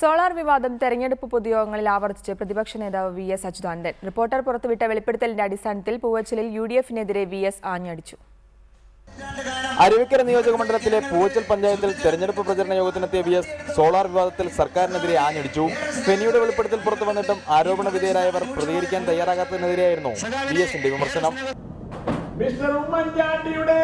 Solar വിവാദം തെരഞ്ഞെടുപ്പ് പൊതുയോഗങ്ങളിൽ ആവർത്തിച്ച് പ്രതിപക്ഷ നേതാവ് വി എസ് അച്യുതാനന്ദൻ. റിപ്പോർട്ടർ പുറത്തുവിട്ട വെളിപ്പെടുത്തലിന്റെ അടിസ്ഥാനത്തിൽ പൂവച്ചലിൽ യു ഡി എഫിനെതിരെ വി എസ് ആഞ്ഞടിച്ചു. അരുവിക്കര നിയോജക മണ്ഡലത്തിലെ പൂവച്ചൽ പഞ്ചായത്തിൽ തെരഞ്ഞെടുപ്പ് പ്രചരണ യോഗത്തിനെത്തിയ വി എസ് സോളാർ വിവാദത്തിൽ സർക്കാരിനെതിരെ ആഞ്ഞടിച്ചു. ഫെനിയുടെ വെളിപ്പെടുത്തൽ പുറത്തു വന്നിട്ടും ആരോപണ വിധേയരായവർ പ്രതികരിക്കാൻ തയ്യാറാകാത്തതിനെതിരെയായിരുന്നു വി എസിന്റെ വിമർശനം. മിസ്റ്റർ ഉമ്മൻചാണ്ടിയുടെ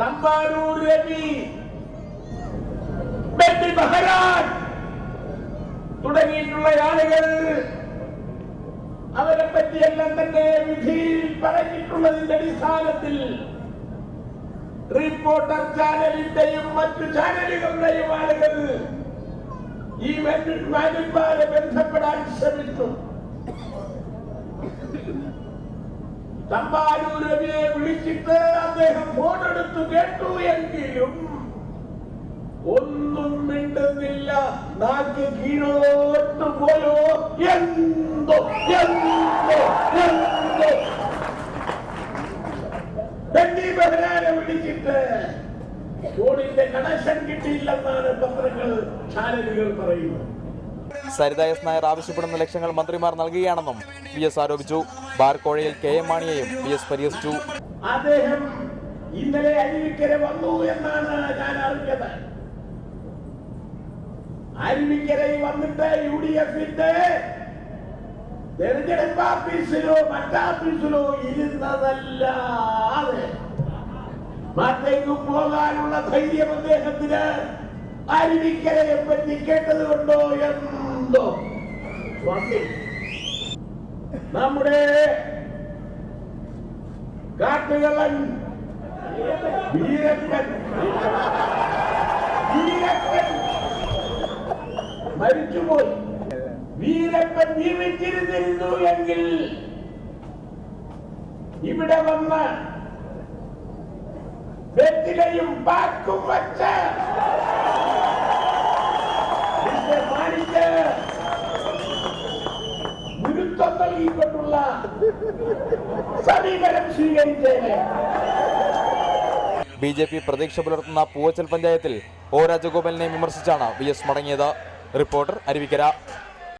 തമ്പാനൂർ രവി തുടങ്ങിയിട്ടുള്ള ആളുകൾ അവരെ പറ്റിയെല്ലാം തന്നെ വിധിയിൽ പറഞ്ഞിട്ടുള്ളതിന്റെ അടിസ്ഥാനത്തിൽ റിപ്പോർട്ടർ ചാനലിന്റെയും മറ്റു ചാനലുകളുടെയും ആളുകൾ ഈ മാന്യന്മാരെ ബന്ധപ്പെടാൻ ശ്രമിച്ചു. തമ്പാനൂർ രവിയെ വിളിച്ചിട്ട് കേട്ടു എങ്കിലും ഒന്നും മിണ്ടുന്നില്ല. നാക്ക് കീഴോട്ട് പോയോ? എന്തോ എന്തോ എന്തോ. ബെന്നി ബെഹ്റാനെ വിളിച്ചിട്ട് ഫോണിന്റെ കണക്ഷൻ കിട്ടിയില്ലെന്നാണ് പത്രങ്ങൾ ചാനലുകൾ പറയുന്നത്. സരിത എസ് നായർ ആവശ്യപ്പെടുന്ന ലക്ഷ്യങ്ങൾ മന്ത്രിമാർ നൽകുകയാണെന്നും വി എസ് ആരോപിച്ചു. ബാർക്കോഴയിൽ കെ എം മാണിയെയും വി എസ് പരിഹസിച്ചു. അദ്ദേഹം ഇന്നലെ അരുവിക്കര വന്നു എന്നാണ് ഞാൻ അറിഞ്ഞത്. അരുവിക്കരയിൽ വന്നിട്ട് യു ഡി എഫിന്റെ തെരഞ്ഞെടുപ്പ് ഓഫീസിലോ മറ്റാഫീസിലോ ഇരുന്നതല്ലാതെ മറ്റേക്കും പോകാനുള്ള ധൈര്യം അദ്ദേഹത്തിന് അരുവിക്കരയെ പറ്റി കേട്ടത് കൊണ്ടോ എന്തോ നമ്മുടെ കാട്ടുകളൻ வீரப்பன் வீரப்பன் மறித்து போய் வீரப்பன் ஜீவித்திருந்திருந்தோ எங்கில் இவ்விடமல்ல வெற்றிலையும் பார்க்கும் வச்ச மாணிக்க விருத்தம் நல்கிக் கொண்டுள்ளார் சமீபரம் ஸ்வீகரித்தேன் ബി ജെ പി പ്രതീക്ഷ പുലർത്തുന്ന പൂവച്ചൽ പഞ്ചായത്തിൽ ഒ രാജഗോപാലിനെ വിമർശിച്ചാണ് വി എസ് മടങ്ങിയത്. റിപ്പോർട്ടർ അരുവിക്കര.